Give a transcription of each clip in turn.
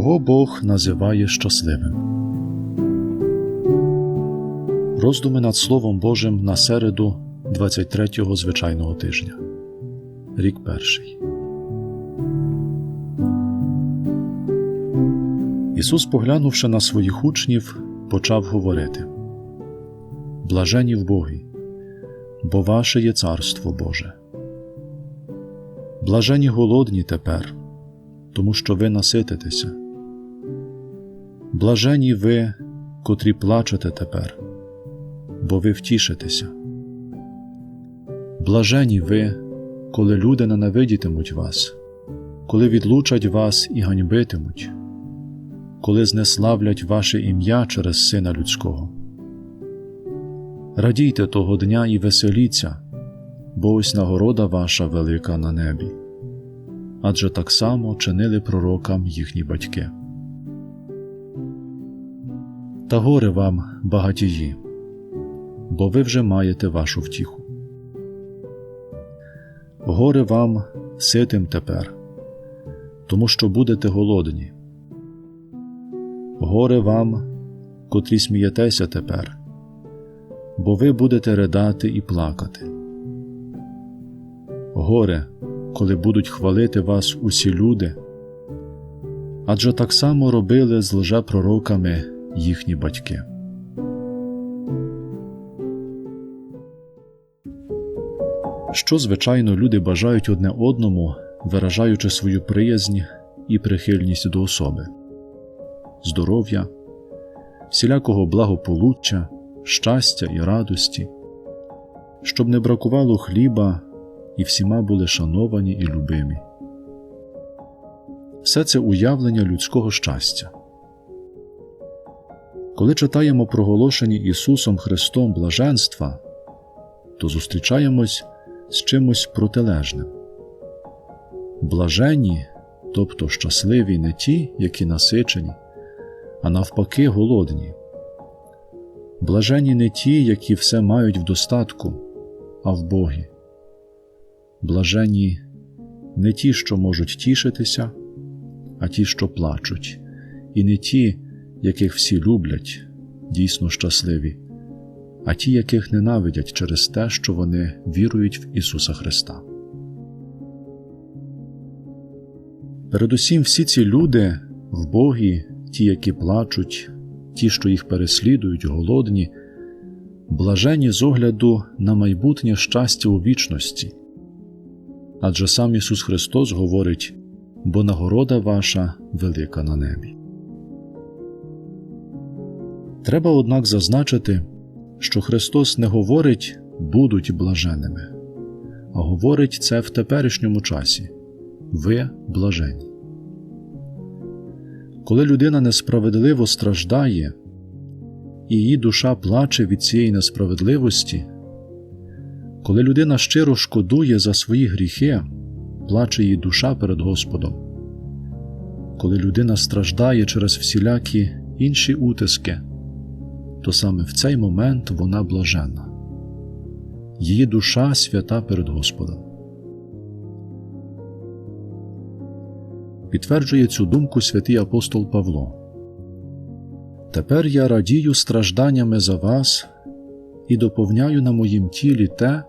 Кого Бог називає щасливим? Роздуми над Словом Божим на середу 23-го звичайного тижня. Рік перший. Ісус, поглянувши на своїх учнів, почав говорити: Блажені в Богі, бо ваше є царство Боже. Блажені голодні тепер, тому що ви насититеся. Блажені ви, котрі плачете тепер, бо ви втішитеся. Блажені ви, коли люди ненавидітимуть вас, коли відлучать вас і ганьбитимуть, коли знеславлять ваше ім'я через Сина Людського. Радійте того дня і веселіться, бо ось нагорода ваша велика на небі. Адже так само чинили пророкам їхні батьки. Та горе вам, багатії, бо ви вже маєте вашу втіху. Горе вам ситим тепер, тому що будете голодні. Горе вам, котрі смієтеся тепер, бо ви будете ридати і плакати. Горе, коли будуть хвалити вас усі люди, адже так само робили з лжепророками їхні батьки. Що, звичайно, люди бажають одне одному, виражаючи свою приязнь і прихильність до особи, здоров'я, всілякого благополуччя, щастя і радості, щоб не бракувало хліба і всіма були шановані і любимі. Все це уявлення людського щастя. Коли читаємо проголошені Ісусом Христом блаженства, то зустрічаємось з чимось протилежним. Блаженні, тобто щасливі не ті, які насичені, а навпаки, голодні. Блаженні не ті, які все мають в достатку, а в Богі. Блаженні не ті, що можуть тішитися, а ті, що плачуть, і не ті, яких всі люблять, дійсно щасливі, а ті, яких ненавидять через те, що вони вірують в Ісуса Христа. Передусім всі ці люди в Богі, ті, які плачуть, ті, що їх переслідують, голодні, блажені з огляду на майбутнє щастя у вічності. Адже сам Ісус Христос говорить, бо нагорода ваша велика на небі. Треба, однак, зазначити, що Христос не говорить будуть блаженними, а говорить це в теперішньому часі ви блажені. Коли людина несправедливо страждає, і її душа плаче від цієї несправедливості, коли людина щиро шкодує за свої гріхи, плаче її душа перед Господом, коли людина страждає через всілякі інші утиски, то саме в цей момент вона блаженна, її душа свята перед Господом. Підтверджує цю думку святий апостол Павло. Тепер я радію стражданнями за вас і доповняю на моїм тілі те,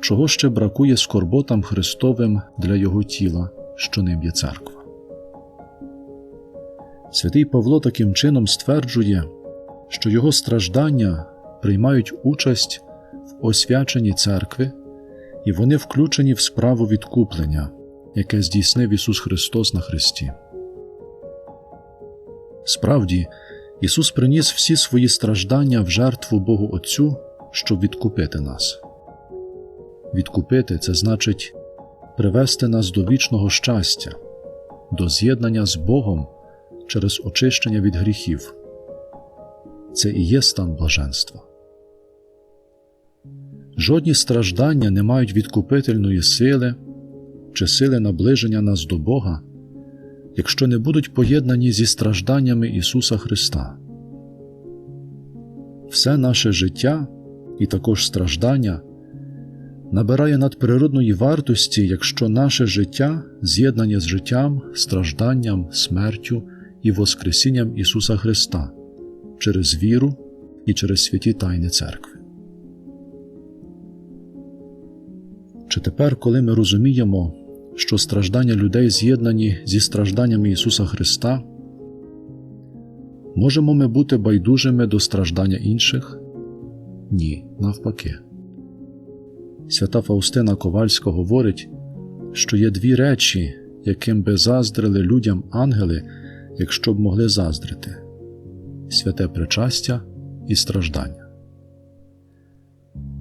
чого ще бракує скорботам Христовим для Його тіла, що ним є церква. Святий Павло таким чином стверджує, що його страждання приймають участь в освяченні церкви, і вони включені в справу відкуплення, яке здійснив Ісус Христос на Христі. Справді, Ісус приніс всі свої страждання в жертву Богу Отцю, щоб відкупити нас. Відкупити це значить привести нас до вічного щастя, до з'єднання з Богом через очищення від гріхів. Це і є стан блаженства. Жодні страждання не мають відкупительної сили чи сили наближення нас до Бога, якщо не будуть поєднані зі стражданнями Ісуса Христа. Все наше життя і також страждання набирає надприродної вартості, якщо наше життя з'єднання з життям, стражданням, смертю і Воскресінням Ісуса Христа через віру і через святі Тайни Церкви. Чи тепер, коли ми розуміємо, що страждання людей з'єднані зі стражданнями Ісуса Христа, можемо ми бути байдужими до страждання інших? Ні, навпаки. Свята Фаустина Ковальська говорить, що є дві речі, яким би заздрили людям ангели, якщо б могли заздрити святе причастя і страждання.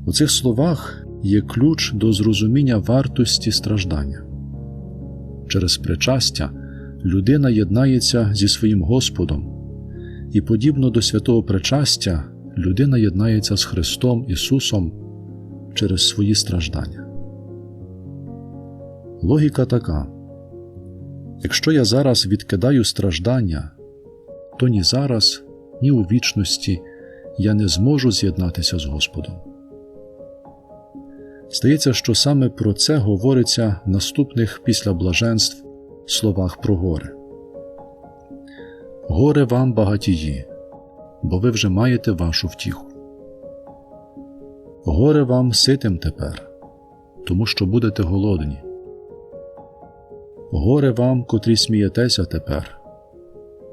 У цих словах є ключ до зрозуміння вартості страждання. Через причастя людина єднається зі своїм Господом, і, подібно до святого причастя, людина єднається з Христом Ісусом через свої страждання. Логіка така: якщо я зараз відкидаю страждання, то ні зараз, ні у вічності я не зможу з'єднатися з Господом. Здається, що саме про це говориться в наступних після блаженств словах про горе. Горе вам, багатії, бо ви вже маєте вашу втіху. Горе вам ситим тепер, тому що будете голодні. Горе вам, котрі смієтеся тепер,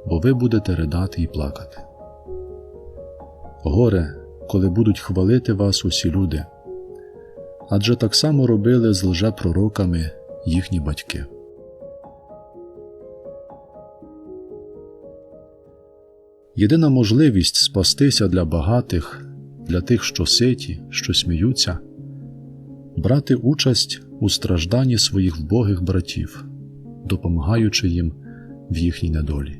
бо ви будете ридати і плакати. Горе, коли будуть хвалити вас усі люди, адже так само робили з лжепророками їхні батьки. Єдина можливість спастися для багатих, для тих, що ситі, що сміються, брати участь у стражданні своїх вбогих братів, допомагаючи їм в їхній недолі.